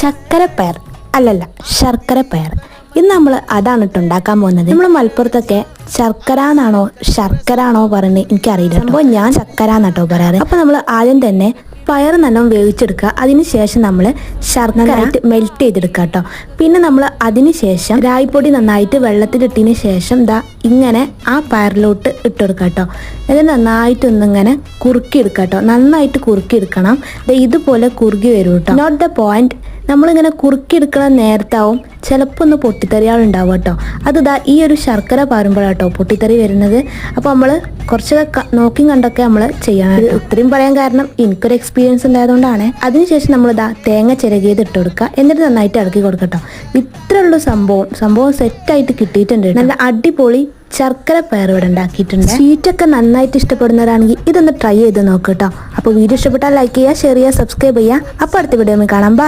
ചക്കര പയർ അല്ലല്ല ശർക്കര പയർ ഇന്ന് നമ്മൾ അതാണ് ഇട്ട് ഉണ്ടാക്കാൻ പോകുന്നത്. നമ്മൾ മലപ്പുറത്തൊക്കെ ശർക്കര എന്നാണോ ശർക്കര ആണോ പറയുന്നത് എനിക്കറിയില്ല അപ്പോൾ ഞാൻ ശർക്കര എന്നാട്ടോ പറയാറ്. അപ്പോൾ നമ്മൾ ആദ്യം തന്നെ പയർ നല്ലോണം വേവിച്ചെടുക്കുക. അതിന് ശേഷം നമ്മൾ ശർക്കര മെൽറ്റ് ചെയ്തെടുക്കുക കേട്ടോ പിന്നെ നമ്മൾ അതിന് ശേഷം രായിപ്പൊടി നന്നായിട്ട് വെള്ളത്തിലിട്ടതിന് ശേഷം ദാ ഇങ്ങനെ ആ പയറിലോട്ട് ഇട്ട് കൊടുക്കുക കേട്ടോ എന്നിട്ട് കുറുക്കി എടുക്കുക കേട്ടോ നന്നായിട്ട് കുറുക്കി എടുക്കണം ഇതുപോലെ കുറുകി വരും കേട്ടോ നോട്ട് ദ പോയിന്റ് നമ്മളിങ്ങനെ കുറുക്കി എടുക്കണ നേരത്താവും ചിലപ്പോൾ ഒന്ന് പൊട്ടിത്തെറിയാളുണ്ടാവും കേട്ടോ അത് ദാ ഈ ഒരു ശർക്കര പാരുമ്പോഴാട്ടോ പൊട്ടിത്തെറി വരുന്നത്. അപ്പോൾ നമ്മൾ കുറച്ചൊക്കെ നോക്കി കണ്ടൊക്കെ നമ്മൾ ചെയ്യണം ഇത് ഇത്രയും പറയാൻ കാരണം എനിക്കൊരു എക്സ്പീരിയൻസ് ഉണ്ടായതുകൊണ്ടാണ്. അതിനുശേഷം നമ്മളിതാ തേങ്ങ ചിരകിയത് ഇട്ട് കൊടുക്കുക എന്നിട്ട് നന്നായിട്ട് ഇളക്കി കൊടുക്കട്ടോ. ഇത്രയുള്ള സംഭവം സംഭവം സെറ്റായിട്ട് കിട്ടിയിട്ടുണ്ട് നല്ല അടിപൊളി ശർക്കര പയർ ഇവിടെ ഉണ്ടാക്കിയിട്ടുണ്ട്. സ്വീറ്റ് ഒക്കെ നന്നായിട്ട് ഇഷ്ടപ്പെടുന്നവരാണെങ്കിൽ ഇതൊന്ന് ട്രൈ ചെയ്ത് നോക്കുക കേട്ടോ. അപ്പോൾ വീഡിയോ ഇഷ്ടപ്പെട്ടാൽ ലൈക്ക് ചെയ്യുക ഷെയർ ചെയ്യുക സബ്സ്ക്രൈബ് ചെയ്യുക. അപ്പോൾ അടുത്ത വീഡിയോ കാണാം. ബൈ